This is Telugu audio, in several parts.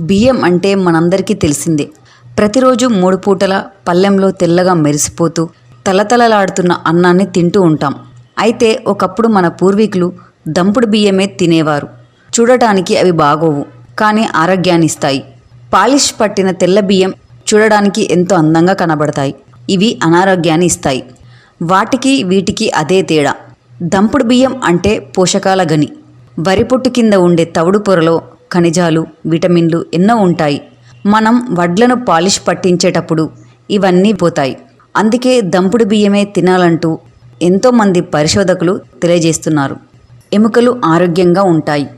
బియ్యం అంటే మనందరికీ తెలిసిందే. ప్రతిరోజు మూడు పూటల పళ్ళెంలో తెల్లగా మెరిసిపోతూ తలతలలాడుతున్న అన్నాన్ని తింటూ ఉంటాం. అయితే ఒకప్పుడు మన పూర్వీకులు దంపుడు బియ్యమే తినేవారు. చూడటానికి అవి బాగోవు కానీ ఆరోగ్యాన్ని ఇస్తాయి. పాలిష్ పట్టిన తెల్ల బియ్యం చూడడానికి ఎంతో అందంగా కనబడతాయి. ఇవి అనారోగ్యాన్ని ఇస్తాయి. వాటికి వీటికి అదే తేడా. దంపుడు బియ్యం అంటే పోషకాల గని వరి పొట్టు కింద ఉండే తవుడు పొరలో ఖనిజాలు విటమిన్లు ఎన్నో ఉంటాయి. మనం వడ్లను పాలిష్ పట్టించేటప్పుడు ఇవన్నీ పోతాయి. అందుకే దంపుడు బియ్యమే తినాలంటూ ఎంతోమంది పరిశోధకులు తెలియజేస్తున్నారు. ఎముకలు ఆరోగ్యంగా ఉంటాయి.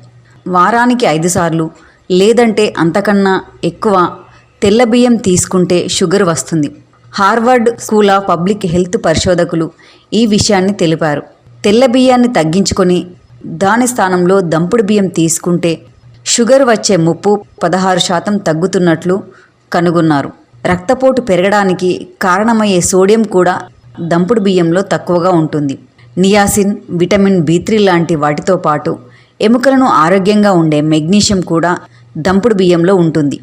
వారానికి ఐదు సార్లు లేదంటే అంతకన్నా ఎక్కువ తెల్ల బియ్యం తీసుకుంటే షుగర్ వస్తుంది. Harvard school of public health పరిశోధకులు ఈ విషయాన్ని తెలిపారు. తెల్ల బియ్యాన్ని తగ్గించుకొని దాని స్థానంలో దంపుడు బియ్యం తీసుకుంటే షుగర్ వచ్చే ముప్పు పదహారు శాతం తగ్గుతున్నట్లు కనుగొన్నారు. రక్తపోటు పెరగడానికి కారణమయ్యే సోడియం కూడా దంపుడు బియ్యంలో తక్కువగా ఉంటుంది. నియాసిన్ విటమిన్ బి త్రీ లాంటి వాటితో పాటు ఎముకలను ఆరోగ్యంగా ఉండే మెగ్నీషియం కూడా దంపుడు బియ్యంలో ఉంటుంది.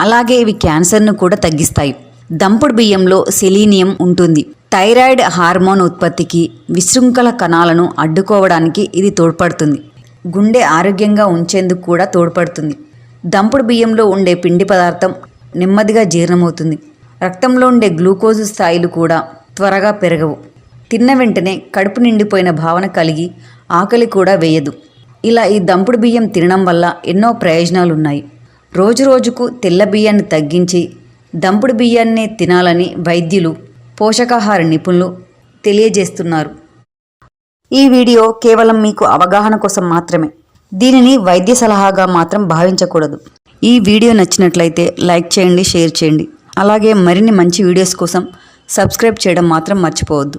అలాగే ఇవి క్యాన్సర్ను కూడా తగ్గిస్తాయి. దంపుడు బియ్యంలో సెలీనియం ఉంటుంది. థైరాయిడ్ హార్మోన్ ఉత్పత్తికి విశృంఖల కణాలను అడ్డుకోవడానికి ఇది తోడ్పడుతుంది. గుండె ఆరోగ్యంగా ఉంచేందుకు కూడా తోడ్పడుతుంది. దంపుడు బియ్యంలో ఉండే పిండి పదార్థం నెమ్మదిగా జీర్ణమవుతుంది. రక్తంలో ఉండే గ్లూకోజ్ స్థాయిలు కూడా త్వరగా పెరగవు. తిన్న వెంటనే కడుపు నిండిపోయిన భావన కలిగి ఆకలి కూడా వేయదు. ఇలా ఈ దంపుడు బియ్యం తినడం వల్ల ఎన్నో ప్రయోజనాలు ఉన్నాయి రోజు రోజుకు తెల్ల బియ్యాన్ని తగ్గించి దంపుడు బియ్యాన్నే తినాలని వైద్యులు పోషకాహార నిపుణులు తెలియజేస్తున్నారు. ఈ వీడియో కేవలం మీకు అవగాహన కోసం మాత్రమే. దీనిని వైద్య సలహాగా మాత్రం భావించకూడదు. ఈ వీడియో నచ్చినట్లయితే లైక్ చేయండి షేర్ చేయండి. అలాగే మరిన్ని మంచి వీడియోస్ కోసం సబ్స్క్రైబ్ చేయడం మాత్రం మర్చిపోవద్దు.